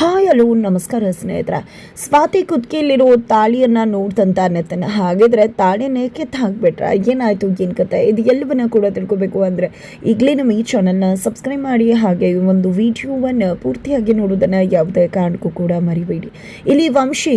Hi hello, ನಮಸ್ಕಾರ ಸ್ನೇಹಿತರೆ. ಸ್ವಾತಿ ಕುದಕಿಯಲ್ಲಿರೋ ತಾಳಿಯನ್ನು ನೋಡ್ತಂತ ನೆತ್ತನ. ಹಾಗಿದ್ರೆ ತಾಳಿನ ಕೆತ್ತ ಹಾಕ್ಬಿಟ್ರ ಏನಾಯಿತು, ಏನು ಕತೆ? ಇದು ಎಲ್ಲವನ್ನ ಕೂಡ ತಿಳ್ಕೊಬೇಕು ಅಂದರೆ ಈಗಲೇ ನಮ್ಮ ಈ ಚಾನಲ್ನ ಸಬ್ಸ್ಕ್ರೈಬ್ ಮಾಡಿ ಹಾಗೆ ಒಂದು ವಿಡಿಯೋವನ್ನು ಪೂರ್ತಿಯಾಗಿ ನೋಡೋದನ್ನು ಯಾವುದೇ ಕಾರಣಕ್ಕೂ ಕೂಡ ಮರಿಬೇಡಿ. ಇಲ್ಲಿ ವಂಶಿ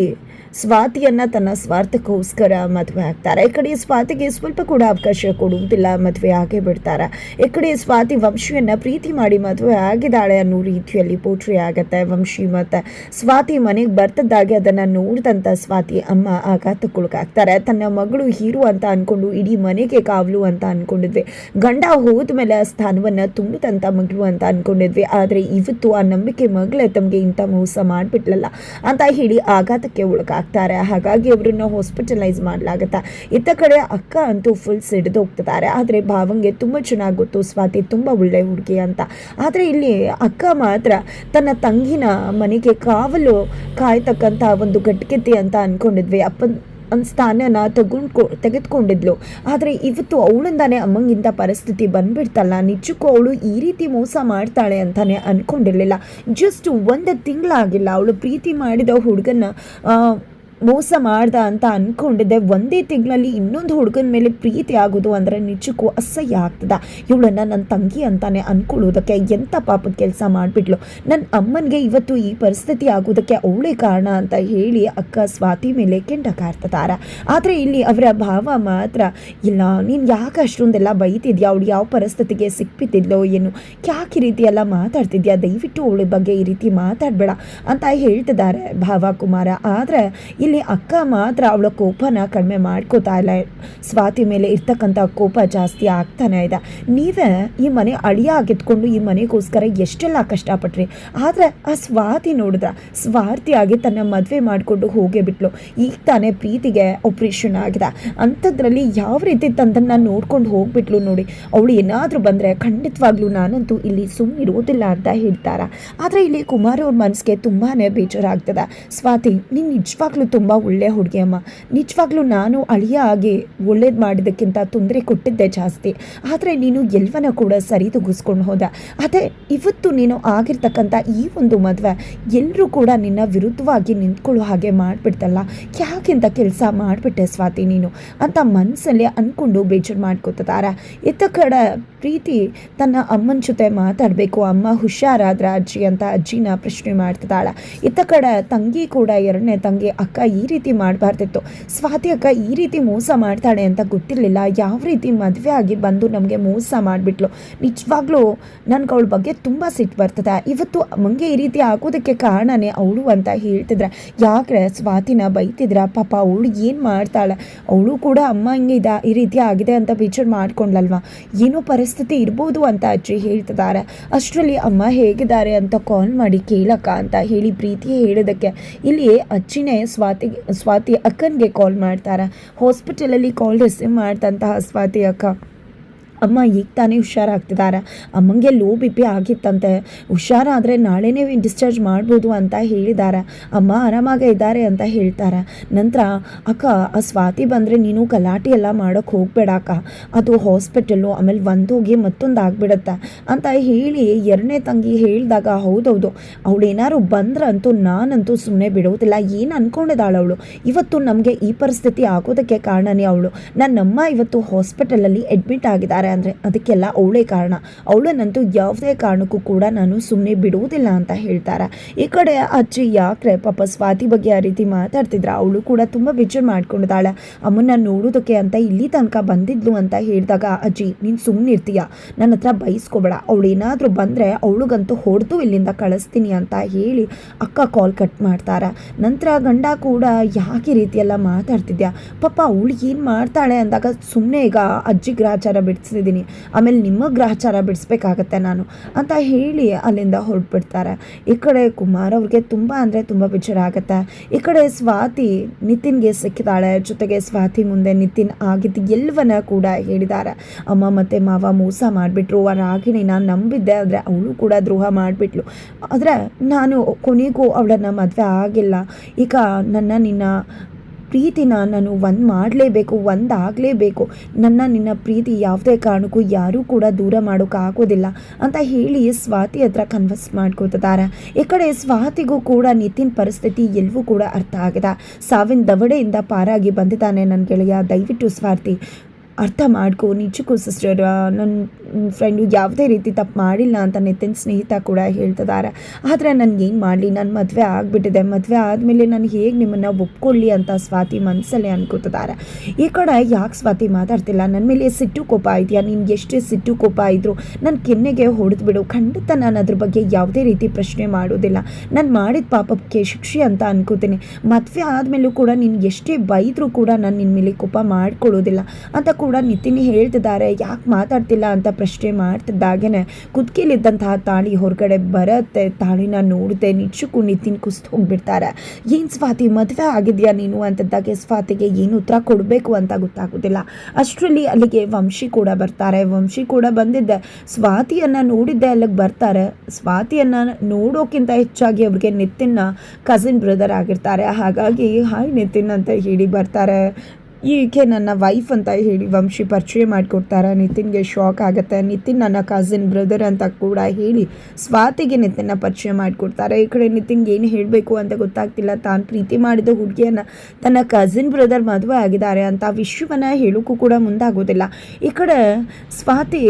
ಸ್ವಾತಿಯನ್ನು ತನ್ನ ಸ್ವಾರ್ಥಕ್ಕೋಸ್ಕರ ಮದುವೆ ಆಗ್ತಾರೆ. ಈ ಕಡೆ ಸ್ವಾತಿಗೆ ಸ್ವಲ್ಪ ಕೂಡ ಅವಕಾಶ ಕೊಡುವುದಿಲ್ಲ, ಮದುವೆ ಆಗೇ ಬಿಡ್ತಾರೆ. ಈ ಕಡೆ ಸ್ವಾತಿ ವಂಶಿಯನ್ನು ಪ್ರೀತಿ ಮಾಡಿ ಮದುವೆ ಆಗಿದ್ದಾಳೆ ಅನ್ನೋ ರೀತಿಯಲ್ಲಿ ಪೋಟ್ರಿ ಆಗತ್ತೆ ವಂಶಿ ಮತ್ತು ಸ್ವಾತಿ ಮನೆಗೆ ಬರ್ತದ್ದಾಗೆ ಅದನ್ನು ನೋಡಿದಂಥ ಸ್ವಾತಿ ಅಮ್ಮ ಆಘಾತಕ್ಕೊಳಗಾಗ್ತಾರೆ ತನ್ನ ಮಗಳು ಹೀರು ಅಂತ ಅಂದ್ಕೊಂಡು ಇಡೀ ಮನೆಗೆ ಕಾವಲು ಅಂತ ಅಂದ್ಕೊಂಡಿದ್ವಿ ಗಂಡ ಹೋದ ಮೇಲೆ ಆ ಸ್ಥಾನವನ್ನು ತುಂಬಿದಂಥ ಮಗಳು ಅಂತ ಅಂದ್ಕೊಂಡಿದ್ವಿ ಆದರೆ ಇವತ್ತು ಆ ನಂಬಿಕೆ ಮಗಳೇ ತಮಗೆ ಇಂಥ ಮೋಸ ಮಾಡಿಬಿಟ್ಲಲ್ಲ ಅಂತ ಹೇಳಿ ಆಘಾತಕ್ಕೆ ಒಳಗಾಗ್ತಾರೆ. ಹಾಗಾಗಿ ಅವರನ್ನ ಹಾಸ್ಪಿಟಲೈಸ್ ಮಾಡಲಾಗತ್ತೆ? ಇತ್ತ ಕಡೆ ಅಕ್ಕ ಅಂತೂ ಫುಲ್ ಸಿಡಿದು ಹೋಗ್ತಿದ್ದಾರೆ. ಆದರೆ ಭಾವಂಗೆ ತುಂಬ ಚೆನ್ನಾಗಿ ಗೊತ್ತು, ಸ್ವಾತಿ ತುಂಬ ಒಳ್ಳೆ ಹುಡುಗಿ ಅಂತ. ಆದರೆ ಇಲ್ಲಿ ಅಕ್ಕ ಮಾತ್ರ ತನ್ನ ತಂಗಿನ ಮನೆಗೆ ಕಾವಲು ಕಾಯ್ತಕ್ಕಂಥ ಒಂದು ಗಟ್ಟಿಗೆತಿ ಅಂತ ಅಂದ್ಕೊಂಡಿದ್ವಿ ಅಪ್ಪನ ಸ್ಥಾನನ ತಗೊಂಡ್ಕೊ, ತೆಗೆದುಕೊಂಡಿದ್ಲು. ಆದರೆ ಇವತ್ತು ಅವಳಿಂದಾನೆ ಅಮ್ಮಂಗಿಂತ ಪರಿಸ್ಥಿತಿ ಬಂದ್ಬಿಡ್ತಲ್ಲ. ನಿಜಕ್ಕೂ ಅವಳು ಈ ರೀತಿ ಮೋಸ ಮಾಡ್ತಾಳೆ ಅಂತಾನೆ ಅಂದ್ಕೊಂಡಿರಲಿಲ್ಲ ಜಸ್ಟ್ ಒಂದು ತಿಂಗಳಾಗಿಲ್ಲ. ಅವಳು ಪ್ರೀತಿ ಮಾಡಿದ ಹುಡುಗನ ಮೋಸ ಮಾಡ್ದ ಅಂತ ಅಂದ್ಕೊಂಡಿದ್ದೆ ಒಂದೇ ತಿಂಗಳಲ್ಲಿ ಇನ್ನೊಂದು ಹುಡುಗನ ಮೇಲೆ ಪ್ರೀತಿ ಆಗೋದು ಅಂದರೆ ನಿಜಕ್ಕೂ ಅಸಹ್ಯ ಆಗ್ತದ. ಇವಳನ್ನ ನನ್ನ ತಂಗಿ ಅಂತಾನೆ ಅಂದ್ಕೊಳ್ಳೋದಕ್ಕೆ ಎಂಥ ಪಾಪದ ಕೆಲಸ ಮಾಡಿಬಿಟ್ಲು. ನನ್ನ ಅಮ್ಮನಿಗೆ ಇವತ್ತು ಈ ಪರಿಸ್ಥಿತಿ ಆಗೋದಕ್ಕೆ ಅವಳೇ ಕಾರಣ ಅಂತ ಹೇಳಿ ಅಕ್ಕ ಸ್ವಾತಿ ಮೇಲೆ ಕೆಂಡ ಕಾರ್ತದಾರ ಆದರೆ ಇಲ್ಲಿ ಅವರ ಭಾವ ಮಾತ್ರ, ಇಲ್ಲ, ನೀನು ಯಾಕೆ ಅಷ್ಟೊಂದೆಲ್ಲ ಬೈತಿದ್ಯಾ? ಅವಳು ಯಾವ ಪರಿಸ್ಥಿತಿಗೆ ಸಿಕ್ಬಿಟ್ಟಿದ್ಲೋ ಏನು? ಯಾಕೆ ಈ ರೀತಿಯೆಲ್ಲ ಮಾತಾಡ್ತಿದ್ಯಾ? ದಯವಿಟ್ಟು ಅವಳ ಬಗ್ಗೆ ಈ ರೀತಿ ಮಾತಾಡಬೇಡ ಅಂತ ಹೇಳ್ತಿದ್ದಾರೆ ಭಾವ ಕುಮಾರ ಆದರೆ ಇಲ್ಲಿ ಅಕ್ಕ ಮಾತ್ರ ಅವಳ ಕೋಪನ ಕಡಿಮೆ ಮಾಡ್ಕೋತಾ ಇಲ್ಲ. ಸ್ವಾತಿ ಮೇಲೆ ಇರ್ತಕ್ಕಂಥ ಕೋಪ ಜಾಸ್ತಿ ಆಗ್ತಾನೆ ಇದೆ. ನೀವೇ ಈ ಮನೆ ಅಳಿಯ ಆಗಿದ್ಕೊಂಡು ಈ ಮನೆಗೋಸ್ಕರ ಎಷ್ಟೆಲ್ಲ ಕಷ್ಟಪಟ್ರಿ? ಆದರೆ ಆ ಸ್ವಾತಿ ನೋಡಿದ್ರ, ಸ್ವಾರ್ಥಿಯಾಗಿ ತನ್ನ ಮದುವೆ ಮಾಡಿಕೊಂಡು ಹೋಗೇ ಬಿಟ್ಲು. ಈಗ ತಾನೇ ಪ್ರೀತಿಗೆ ಆಪ್ರೇಷನ್ ಆಗಿದೆ. ಅಂಥದ್ರಲ್ಲಿ ಯಾವ ರೀತಿ ತಂದನ್ನು ನೋಡ್ಕೊಂಡು ಹೋಗ್ಬಿಟ್ಲು ನೋಡಿ. ಅವಳು ಏನಾದರೂ ಬಂದರೆ ಖಂಡಿತವಾಗ್ಲೂ ನಾನಂತೂ ಇಲ್ಲಿ ಸುಮ್ಮನಿರೋದಿಲ್ಲ ಅಂತ ಹೇಳ್ತಾರ. ಆದರೆ ಇಲ್ಲಿ ಕುಮಾರ್ ಅವ್ರ ಮನಸ್ಸಿಗೆ ತುಂಬಾ ಬೇಜಾರಾಗ್ತದೆ. ಸ್ವಾತಿ, ನೀನು ನಿಜವಾಗ್ಲೂ ತುಂಬ ಒಳ್ಳೆಯ ಹುಡುಗಿ ಅಮ್ಮ. ನಿಜವಾಗ್ಲೂ ನಾನು ಅಳಿಯ ಆಗಿ ಒಳ್ಳೇದು ಮಾಡಿದ್ದಕ್ಕಿಂತ ತೊಂದರೆ ಕೊಟ್ಟಿದ್ದೆ ಜಾಸ್ತಿ. ಆದರೆ ನೀನು ಎಲ್ಲವನ್ನ ಕೂಡ ಸರಿ ತೂಗಿಸ್ಕೊಂಡು ಹೋದ. ಅದೇ ಇವತ್ತು ನೀನು ಆಗಿರ್ತಕ್ಕಂಥ ಈ ಒಂದು ಮದುವೆ ಎಲ್ಲರೂ ಕೂಡ ನಿನ್ನ ವಿರುದ್ಧವಾಗಿ ನಿಂತ್ಕೊಳ್ಳೋ ಹಾಗೆ ಮಾಡಿಬಿಡ್ತಲ್ಲ. ಯಾಕಿಂತ ಕೆಲಸ ಮಾಡಿಬಿಟ್ಟೆ ಸ್ವಾತಿ ನೀನು? ಅಂತ ಮನಸ್ಸಲ್ಲಿ ಅಂದ್ಕೊಂಡು ಬೇಜಾರು ಮಾಡ್ಕೋತಿದ್ದಾರೆ ಇತ್ತ ಕಡೆ ಪ್ರೀತಿ ತನ್ನ ಅಮ್ಮನ ಜೊತೆ ಮಾತಾಡಬೇಕು. ಅಮ್ಮ ಹುಷಾರಾದ್ರ ಅಜ್ಜಿ ಅಂತ ಅಜ್ಜಿನ ಪ್ರಶ್ನೆ ಮಾಡ್ತಿದ್ದಾಳೆ. ಇತ್ತ ಕಡೆ ತಂಗಿ ಕೂಡ ಎರಡನೇ ತಂಗಿ ಅಕ್ಕ ಈ ರೀತಿ ಮಾಡಬಾರ್ದಿತ್ತು. ಸ್ವಾತಿ ಅಕ್ಕ ಈ ರೀತಿ ಮೋಸ ಮಾಡ್ತಾಳೆ ಅಂತ ಗೊತ್ತಿರಲಿಲ್ಲ. ಯಾವ ರೀತಿ ಮದುವೆ ಆಗಿ ಬಂದು ನಮಗೆ ಮೋಸ ಮಾಡಿಬಿಟ್ಲು. ನಿಜವಾಗ್ಲೂ ನನಗೆ ಅವಳ ಬಗ್ಗೆ ತುಂಬ ಸಿಟ್ಟು ಬರ್ತದೆ. ಇವತ್ತು ಮಂಗೆ ಈ ರೀತಿ ಆಗೋದಕ್ಕೆ ಕಾರಣನೇ ಅವಳು ಅಂತ ಹೇಳ್ತಿದ್ರೆ ಯಾಕೆ ಸ್ವಾತಿನ ಬೈತಿದ್ರ? ಪಾಪ ಅವಳು ಏನು ಮಾಡ್ತಾಳೆ? ಅವಳು ಕೂಡ ಅಮ್ಮ ಹಿಂಗಿದ ಈ ರೀತಿ ಆಗಿದೆ ಅಂತ ವಿಚಾರ ಮಾಡ್ಕೊಂಡ್ಲಲ್ವಾ? ಏನೋ ಪರಿಸ್ಥಿತಿ ಇರ್ಬೋದು ಅಂತ ಅಜ್ಜಿ ಹೇಳ್ತಿದ್ದಾರೆ. ಅಷ್ಟರಲ್ಲಿ ಅಮ್ಮ ಹೇಗಿದ್ದಾರೆ ಅಂತ ಕಾಲ್ ಮಾಡಿ ಕೇಳಕ್ಕ ಅಂತ ಹೇಳಿ ಪ್ರೀತಿ ಹೇಳೋದಕ್ಕೆ. ಇಲ್ಲಿ ಅಜ್ಜಿನೇ ಸ್ವಾತಿ ಸ್ವಾತಿ ಅಕ್ಕನಿಗೆ ಕಾಲ್ ಮಾಡ್ತಾರೆ? ಹಾಸ್ಪಿಟಲಲ್ಲಿ ಕಾಲ್ ರಿಸೀವ್ ಮಾಡ್ತಂತಹ ಸ್ವಾತಿ ಅಕ್ಕ. ಅಮ್ಮ, ಈಗ ತಾನೇ ಹುಷಾರಾಗ್ತಿದ್ದಾರೆ ಅಮ್ಮಂಗೆ ಲೋ ಬಿ ಪಿ ಆಗಿತ್ತಂತೆ. ಹುಷಾರಾದರೆ ನಾಳೆನೇ ಡಿಸ್ಚಾರ್ಜ್ ಮಾಡ್ಬೋದು ಅಂತ ಹೇಳಿದ್ದಾರೆ ಅಮ್ಮ ಆರಾಮಾಗೆ ಇದ್ದಾರೆ ಅಂತ ಹೇಳ್ತಾರೆ. ನಂತರ, ಅಕ್ಕ, ಆ ಸ್ವಾತಿ ಬಂದರೆ ನೀನು ಗಲಾಟೆ ಎಲ್ಲ ಮಾಡೋಕ್ಕೆ ಹೋಗ್ಬೇಡ ಅಕ್ಕ. ಅದು ಹಾಸ್ಪಿಟಲ್ಲು ಆಮೇಲೆ ಒಂದೋಗಿ ಮತ್ತೊಂದು ಆಗಿಬಿಡುತ್ತೆ. ಅಂತ ಹೇಳಿ ಎರಡನೇ ತಂಗಿ ಹೇಳಿದಾಗ, ಹೌದೌದು ಅವಳು ಬಂದ್ರೆ ಬಂದ್ರಂತೂ ನಾನಂತೂ ಸುಮ್ಮನೆ ಬಿಡುವುದಿಲ್ಲ ಏನು ಅನ್ಕೊಂಡಿದಾಳ ಅವಳು? ಇವತ್ತು ನಮಗೆ ಈ ಪರಿಸ್ಥಿತಿ ಆಗೋದಕ್ಕೆ ಕಾರಣನೇ ಅವಳು. ನನ್ನಮ್ಮ ಇವತ್ತು ಹಾಸ್ಪಿಟಲಲ್ಲಿ ಅಡ್ಮಿಟ್ ಆಗಿದ್ದಾರೆ. ಅಂದರೆ ಅದಕ್ಕೆಲ್ಲ ಅವಳೇ ಕಾರಣ. ಅವಳನ್ನಂತೂ ಯಾವುದೇ ಕಾರಣಕ್ಕೂ ಕೂಡ ನಾನು ಸುಮ್ಮನೆ ಬಿಡುವುದಿಲ್ಲ ಅಂತ ಹೇಳ್ತಾರೆ. ಈ ಕಡೆ ಅಜ್ಜಿ ಯಾಕ್ರೆ ಪಾಪ ಸ್ವಾತಿ ಬಗ್ಗೆ ಆ ರೀತಿ ಮಾತಾಡ್ತಿದ್ರ? ಅವಳು ಕೂಡ ತುಂಬ ಬೇಜಾರು ಮಾಡ್ಕೊಂಡಿದ್ದಾಳೆ. ಅಮ್ಮನ್ನ ನೋಡೋದಕ್ಕೆ ಅಂತ ಇಲ್ಲಿ ತನಕ ಬಂದಿದ್ಲು ಅಂತ ಹೇಳಿದಾಗ, ಅಜ್ಜಿ, ನೀನು ಸುಮ್ಮನೆ ಇರ್ತೀಯ? ನನ್ನ ಹತ್ರ ಬೈಸ್ಕೊಬೇಡ. ಅವಳು ಏನಾದರೂ ಬಂದರೆ ಅವಳಿಗಂತೂ ಹೊಡೆದು ಇಲ್ಲಿಂದ ಕಳಿಸ್ತೀನಿ ಅಂತ ಹೇಳಿ ಅಕ್ಕ ಕಾಲ್ ಕಟ್ ಮಾಡ್ತಾರೆ. ನಂತರ ಗಂಡ ಕೂಡ ಯಾಕೆ ರೀತಿಯೆಲ್ಲ ಮಾತಾಡ್ತಿದ್ಯಾ? ಪಾಪ ಅವಳು ಏನು ಮಾಡ್ತಾಳೆ ಅಂದಾಗ ಸುಮ್ಮನೆ ಈಗ ಅಜ್ಜಿ ಗ್ರಹಚಾರ ಬಿಡಿಸಿದ್ದೀನಿ ಆಮೇಲೆ ನಿಮ್ಮ ಗ್ರಹಚಾರ ಬಿಡಿಸ್ಬೇಕಾಗತ್ತೆ ನಾನು. ಅಂತ ಹೇಳಿ ಅಲ್ಲಿಂದ ಹೊರಟ್ಬಿಡ್ತಾರೆ. ಈ ಕಡೆ ಕುಮಾರ್ ಅವ್ರಿಗೆ ತುಂಬ ಅಂದರೆ ತುಂಬ ಬೇಜಾರ ಆಗುತ್ತೆ. ಈ ಕಡೆ ಸ್ವಾತಿ ನಿತಿನ್ಗೆ ಸಿಕ್ಕಿದಾಳೆ ಜೊತೆಗೆ ಸ್ವಾತಿ ಮುಂದೆ ನಿತಿನ್ ಆಗಿದ್ದು ಎಲ್ಲವನ್ನ ಕೂಡ ಹೇಳಿದ್ದಾರೆ. ಅಮ್ಮ ಮತ್ತು ಮಾವ ಮೋಸ ಮಾಡಿಬಿಟ್ರು. ಆ ರಾಗಿಣಿ ನಾನು ನಂಬಿದ್ದೆ ಆದರೆ ಅವಳು ಕೂಡ ದ್ರೋಹ ಮಾಡಿಬಿಟ್ಲು. ಆದರೆ ನಾನು ಕೊನೆಗೂ ಅವಳನ್ನು ಮದುವೆ ಆಗಿಲ್ಲ. ಈಗ ನನ್ನ ನಿನ್ನ ಪ್ರೀತಿನ ನಾನು ಒಂದು ಮಾಡಲೇಬೇಕು, ಒಂದು ಆಗಲೇಬೇಕು. ನನ್ನ, ನಿನ್ನ ಪ್ರೀತಿ ಯಾವುದೇ ಕಾರಣಕ್ಕೂ ಯಾರೂ ಕೂಡ ದೂರ ಮಾಡೋಕ್ಕಾಗೋದಿಲ್ಲ ಅಂತ ಹೇಳಿ ಸ್ವಾತಿ ಹತ್ರ ಕನ್ವರ್ಸ್ ಮಾಡ್ಕೋತಿದ್ದಾರೆ ಈ ಕಡೆ ಸ್ವಾತಿಗೂ ಕೂಡ ನಿತಿನ್ ಪರಿಸ್ಥಿತಿ ಎಲ್ಲವೂ ಕೂಡ ಅರ್ಥ ಆಗಿದೆ. ಸಾವಿನ ದವಡೆಯಿಂದ ಪಾರಾಗಿ ಬಂದಿದ್ದಾನೆ ನನ್ನ ಗೆಳೆಯ. ದಯವಿಟ್ಟು ಸ್ವಾತಿ ಅರ್ಥ ಮಾಡ್ಕೋ, ನಿಜಕ್ಕೂ ಸಿಸ್ಟರ್ ನನ್ನ ಫ್ರೆಂಡು ಯಾವುದೇ ರೀತಿ ತಪ್ಪು ಮಾಡಿಲ್ಲ ಅಂತ ನಿತಿನ್ ಸ್ನೇಹಿತ ಕೂಡ ಹೇಳ್ತಿದ್ದಾರೆ ಆದರೆ ನನಗೇನು ಮಾಡಲಿ? ನನ್ನ ಮದುವೆ ಆಗಿಬಿಟ್ಟಿದೆ. ಮದುವೆ ಆದಮೇಲೆ ನಾನು ಹೇಗೆ ನಿಮ್ಮನ್ನು ಒಪ್ಕೊಳ್ಳಿ ಅಂತ ಸ್ವಾತಿ ಮನಸ್ಸಲ್ಲೇ ಅನ್ಕೋತಿದ್ದಾರೆ ಈ ಕಡೆ ಯಾಕೆ ಸ್ವಾತಿ ಮಾತಾಡ್ತಿಲ್ಲ? ನನ್ನ ಮೇಲೆ ಸಿಟ್ಟು ಕೋಪ ಇದೆಯಾ? ನಿನ್ಗೆ ಎಷ್ಟೇ ಸಿಟ್ಟು ಕೋಪ ಇದ್ದರು ನನ್ನ ಕೆನ್ನೆಗೆ ಹೊಡೆದ್ಬಿಡು ಖಂಡಿತ ನಾನು ಅದ್ರ ಬಗ್ಗೆ ಯಾವುದೇ ರೀತಿ ಪ್ರಶ್ನೆ ಮಾಡೋದಿಲ್ಲ. ನಾನು ಮಾಡಿದ ಪಾಪಕ್ಕೆ ಶಿಕ್ಷೆ ಅಂತ ಅನ್ಕೋತೀನಿ. ಮದುವೆ ಆದಮೇಲೂ ಕೂಡ ನಿನ್ಗೆ ಎಷ್ಟೇ ಬೈದರೂ ಕೂಡ ನಾನು ನಿನ್ನ ಮೇಲೆ ಕೋಪ ಮಾಡ್ಕೊಳ್ಳೋದಿಲ್ಲ ಅಂತ ಕೂಡ ನಿತಿನ್ ಹೇಳ್ತಿದ್ದಾರೆ, ಯಾಕೆ ಮಾತಾಡ್ತಿಲ್ಲ ಅಂತ ಪ್ರಶ್ನೆ ಮಾಡ್ತಿದ್ದಾಗೇನೆ ಕುದುಕಿಲಿದ್ದಂತಹ ತಾಳಿ ಹೊರಗಡೆ ಬರುತ್ತೆ, ತಾಳಿನ ನೋಡಿದೆ ನಿಜಕ್ಕೂ ನಿತಿನ್ ಕುಸ್ತು ಹೋಗ್ಬಿಡ್ತಾರೆ. ಏನು ಸ್ವಾತಿ, ಮದುವೆ ಆಗಿದೆಯಾ ನೀನು ಅಂತದ್ದಾಗೆ ಸ್ವಾತಿಗೆ ಏನು ಉತ್ತರ ಕೊಡಬೇಕು ಅಂತ ಗೊತ್ತಾಗೋದಿಲ್ಲ. ಅಷ್ಟರಲ್ಲಿ ಅಲ್ಲಿಗೆ ವಂಶಿ ಕೂಡ ಬರ್ತಾರೆ, ವಂಶಿ ಕೂಡ ಬಂದಿದ್ದೆ. ಸ್ವಾತಿಯನ್ನು ನೋಡಿದ್ದೆ ಅಲ್ಲಿಗೆ ಬರ್ತಾರೆ. ಸ್ವಾತಿಯನ್ನು ನೋಡೋಕ್ಕಿಂತ ಹೆಚ್ಚಾಗಿ ಅವ್ರಿಗೆ ನಿತಿನ್ನ ಕಸಿನ್ ಬ್ರದರ್ ಆಗಿರ್ತಾರೆ. ಹಾಗಾಗಿ ಹಾಯ್ ನಿತಿನ್ ಅಂತ ಹೇಳಿ ಬರ್ತಾರೆ. ಈಕೆ ನನ್ನ ವೈಫ್ ಅಂತ ಹೇಳಿ ವಂಶಿ ಪರಿಚಯ ಮಾಡಿಕೊಡ್ತಾರೆ? ನಿತಿನ್ಗೆ ಶಾಕ್ ಆಗುತ್ತೆ. ನಿತಿನ್ ನನ್ನ ಕಸಿನ್ ಬ್ರದರ್ ಅಂತ ಕೂಡ ಹೇಳಿ ಸ್ವಾತಿಗೆ ನಿತಿನ್ನ ಪರಿಚಯ ಮಾಡಿಕೊಡ್ತಾರೆ. ಈ ಕಡೆ ನಿತಿನ್ಗೆ ಏನು ಹೇಳಬೇಕು ಅಂತ ಗೊತ್ತಾಗ್ತಿಲ್ಲ. ತಾನು ಪ್ರೀತಿ ಮಾಡಿದ ಹುಡುಗಿಯನ್ನು ತನ್ನ ಕಸಿನ್ ಬ್ರದರ್ ಮದುವೆ ಆಗಿದ್ದಾರೆ ಅಂತ ವಿಶ್ವವನ್ನು ಹೇಳೋಕ್ಕೂ ಕೂಡ ಮುಂದಾಗೋದಿಲ್ಲ. ಈ ಕಡೆ ಸ್ವಾತಿ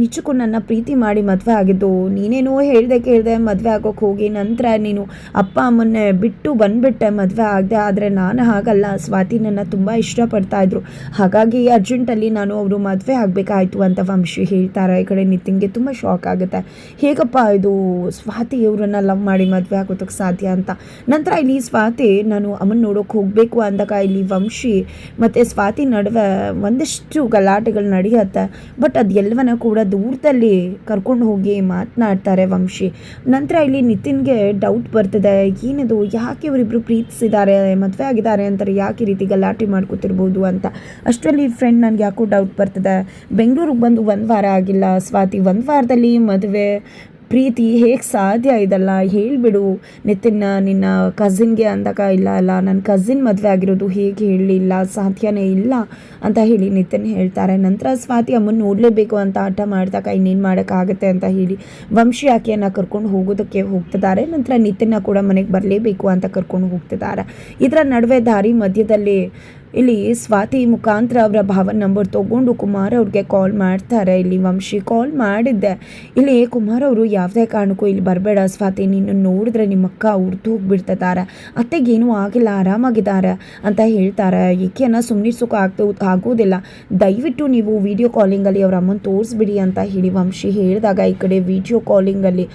ನಿಜಕ್ಕೂ ನನ್ನ ಪ್ರೀತಿ ಮಾಡಿ ಮದುವೆ ಆಗಿದ್ದು, ನೀನೇನೋ ಹೇಳಿದೆ ಕೇಳಿದೆ ಮದುವೆ ಆಗೋಕ್ಕೆ ಹೋಗಿ, ನಂತರ ನೀನು ಅಪ್ಪ, ಅಮ್ಮನ್ನೇ ಬಿಟ್ಟು ಬಂದುಬಿಟ್ಟೆ ಮದುವೆ ಆಗದೆ, ಆದರೆ ನಾನು ಹಾಗಲ್ಲ. ಸ್ವಾತಿ ನನ್ನ ತುಂಬ ಇಷ್ಟಪಡ್ತಾ ಇದ್ರು. ಹಾಗಾಗಿ ಅರ್ಜೆಂಟಲ್ಲಿ ನಾನು ಅವರು ಮದುವೆ ಆಗಬೇಕಾಯ್ತು ಅಂತ ವಂಶಿ ಹೇಳ್ತಾರೆ. ಈ ಕಡೆ ನಿತಿನ್ಗೆ ತುಂಬ ಶಾಕ್ ಆಗುತ್ತೆ. ಹೇಗಪ್ಪ ಇದು ಸ್ವಾತಿ ಇವರನ್ನ ಲವ್ ಮಾಡಿ ಮದುವೆ ಆಗೋದಕ್ಕೆ ಸಾಧ್ಯ ಅಂತ. ನಂತರ ಇಲ್ಲಿ ಸ್ವಾತಿ, ನಾನು ಅಮ್ಮನ ನೋಡೋಕೆ ಹೋಗಬೇಕು ಅಂದಾಗ ಇಲ್ಲಿ ವಂಶಿ ಮತ್ತು ಸ್ವಾತಿ ನಡುವೆ ಒಂದಷ್ಟು ಗಲಾಟೆಗಳು ನಡೆಯುತ್ತೆ. ಬಟ್ ಅದು ಎಲ್ಲವನ್ನ ಕೂಡ ದೂರದಲ್ಲಿ ಕರ್ಕೊಂಡು ಹೋಗಿ ಮಾತನಾಡ್ತಾರೆ ವಂಶಿ. ನಂತರ ಇಲ್ಲಿ ನಿತಿನ್ಗೆ ಡೌಟ್ ಬರ್ತದೆ. ಏನಿದು? ಯಾಕೆ ಇವರಿಬ್ರು ಪ್ರೀತಿಸಿದ್ದಾರೆ, ಮದುವೆ ಆಗಿದ್ದಾರೆ ಅಂತಾರೆ. ಯಾಕೆ ಈ ರೀತಿ ಗಲಾಟೆ ಮಾಡ್ಕೊತಿರ್ಬೋದು? ಅಂತ. ಅಷ್ಟರಲ್ಲಿ ಫ್ರೆಂಡ್ ನನಗೆ ಯಾಕೋ ಡೌಟ್ ಬರ್ತದೆ. ಬೆಂಗಳೂರಿಗೆ ಬಂದು ಒಂದು ವಾರ ಆಗಿಲ್ಲ. ಸ್ವಾತಿ ಒಂದು ವಾರದಲ್ಲಿ ಮದುವೆ. ಪ್ರೀತಿ ಹೇಗೆ ಸಾಧ್ಯ ಇದಲ್ಲ ಹೇಳಿಬಿಡು. ನಿತಿನ್ನ ನಿನ್ನ ಕಸಿನ್ಗೆ ಅಂದಾಗ, ಇಲ್ಲ ಅಲ್ಲ ನನ್ನ ಕಸಿನ್ ಮದುವೆ ಆಗಿರೋದು ಹೇಗೆ ಹೇಳಲಿಲ್ಲ, ಸಾಧ್ಯನೇ ಇಲ್ಲ ಅಂತ ಹೇಳಿ ನಿತಿನ್ ಹೇಳ್ತಾರೆ. ನಂತರ ಸ್ವಾತಿ ಅಮ್ಮನ ನೋಡಲೇಬೇಕು ಅಂತ ಆಟ ಮಾಡಿದಾಗ ಇನ್ನೇನು ಮಾಡೋಕ್ಕಾಗುತ್ತೆ ಅಂತ ಹೇಳಿ ವಂಶಿ ಆಕೆಯನ್ನು ಕರ್ಕೊಂಡು ಹೋಗೋದಕ್ಕೆ ಹೋಗ್ತಿದ್ದಾರೆ. ನಂತರ ನಿತಿನ್ನ ಕೂಡ ಮನೆಗೆ ಬರಲೇಬೇಕು ಅಂತ ಕರ್ಕೊಂಡು ಹೋಗ್ತಿದ್ದಾರೆ. ಇದರ ನಡುವೆ ದಾರಿ ಮಧ್ಯದಲ್ಲಿ ಇಲ್ಲಿ ಸ್ವಾತಿ ಮುಖಾಂತರ ಅವರ ಭಾವನ ನಂಬರ್ ತೊಗೊಂಡು ಕುಮಾರ್ ಅವ್ರಿಗೆ ಕಾಲ್ ಮಾಡ್ತಾರೆ. ಇಲ್ಲಿ ವಂಶಿ ಕಾಲ್ ಮಾಡಿದ್ದೆ. ಇಲ್ಲಿ ಕುಮಾರ್ ಅವರು ಯಾವುದೇ ಕಾರಣಕ್ಕೂ ಇಲ್ಲಿ ಬರಬೇಡ. ಸ್ವಾತಿ, ನಿನ್ನ ನೋಡಿದ್ರೆ ನಿಮ್ಮ ಅಕ್ಕ ಉರ್ದು ಹೋಗ್ಬಿಡ್ತಿದ್ದಾರೆ ಅತ್ತೆಗೇನೂ ಆಗಿಲ್ಲ, ಆರಾಮಾಗಿದ್ದಾರೆ ಅಂತ ಹೇಳ್ತಾರೆ. ಈಕೆಯನ್ನು ಸುಮ್ಮನಿಸೋಕೆ ಆಗ್ತೋ, ಆಗೋದಿಲ್ಲ. ದಯವಿಟ್ಟು ನೀವು ವಿಡಿಯೋ ಕಾಲಿಂಗಲ್ಲಿ ಅವ್ರ ಅಮ್ಮನ ತೋರಿಸ್ಬಿಡಿ ಅಂತ ಹೇಳಿ ವಂಶಿ ಹೇಳಿದಾಗ ಈ ಕಡೆ ವಿಡಿಯೋ ಕಾಲಿಂಗಲ್ಲಿ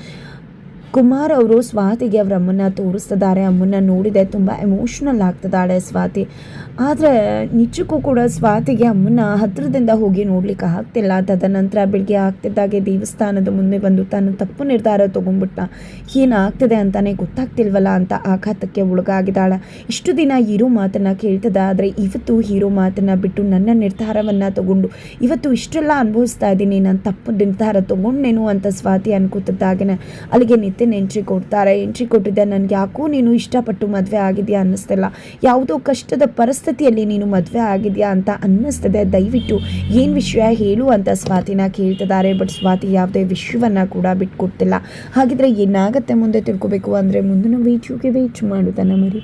ಕುಮಾರ್ ಅವರು ಸ್ವಾತಿಗೆ ಅವ್ರ ಅಮ್ಮನ ತೋರಿಸ್ತಿದ್ದಾರೆ. ಅಮ್ಮನ ನೋಡಿದೆ, ತುಂಬ ಎಮೋಷ್ನಲ್ ಆಗ್ತದಾಳೆ ಸ್ವಾತಿ. ಆದರೆ ನಿಜಕ್ಕೂ ಕೂಡ ಸ್ವಾತಿಗೆ ಅಮ್ಮನ ಹತ್ತಿರದಿಂದ ಹೋಗಿ ನೋಡ್ಲಿಕ್ಕೆ ಆಗ್ತಿಲ್ಲ. ತದನಂತರ ಬೆಳಿಗ್ಗೆ ಆಗ್ತಿದ್ದಾಗೆ ದೇವಸ್ಥಾನದ ಮುಂದೆ ಬಂದು ತಾನು ತಪ್ಪು ನಿರ್ಧಾರ ತೊಗೊಂಡ್ಬಿಟ್ಟ ಏನಾಗ್ತಿದೆ ಅಂತಾನೆ ಗೊತ್ತಾಗ್ತಿಲ್ವಲ್ಲ ಅಂತ ಆಘಾತಕ್ಕೆ ಒಳಗಾಗಿದ್ದಾಳೆ. ಇಷ್ಟು ದಿನ ಹೀರೋ ಮಾತನ್ನು ಕೇಳ್ತದ ಆದರೆ ಇವತ್ತು ಹೀರೋ ಮಾತನ್ನು ಬಿಟ್ಟು ನನ್ನ ನಿರ್ಧಾರವನ್ನು ತಗೊಂಡು, ಇವತ್ತು ಇಷ್ಟೆಲ್ಲ ಅನುಭವಿಸ್ತಾ ಇದ್ದೀನಿ ನಾನು ತಪ್ಪು ನಿರ್ಧಾರ ತೊಗೊಂಡೇನು ಅಂತ ಸ್ವಾತಿ ಅನ್ಕೋತಿದ್ದಾಗನೇ. ಅಲ್ಲಿಗೆ ಎಂಟ್ರಿ ಕೊಡ್ತಾರೆ. ಎಂಟ್ರಿ ಕೊಟ್ಟಿದ್ದೆ, ನನಗೆ ಯಾಕೋ ನೀನು ಇಷ್ಟಪಟ್ಟು ಮದುವೆ ಆಗಿದೆಯಾ ಅನ್ನಿಸ್ತಿಲ್ಲ. ಯಾವುದೋ ಕಷ್ಟದ ಪರಿಸ್ಥಿತಿಯಲ್ಲಿ ನೀನು ಮದುವೆ ಆಗಿದೆಯಾ ಅಂತ ಅನ್ನಿಸ್ತದೆ. ದಯವಿಟ್ಟು ಏನು ವಿಷಯ ಹೇಳು ಅಂತ ಸ್ವಾತಿನ ಕೇಳ್ತಿದ್ದಾರೆ. ಬಟ್ ಸ್ವಾತಿ ಯಾವುದೇ ವಿಷಯವನ್ನು ಕೂಡ ಬಿಟ್ಕೊಡ್ತಿಲ್ಲ. ಹಾಗಿದ್ರೆ ಏನಾಗುತ್ತೆ ಮುಂದೆ ತಿಳ್ಕೊಬೇಕು ಅಂದರೆ ಮುಂದಿನ ವೀಡಿಯೋಗೆ ವೇಟ್ ಮಾಡೋದನ್ನು ಮರಿ.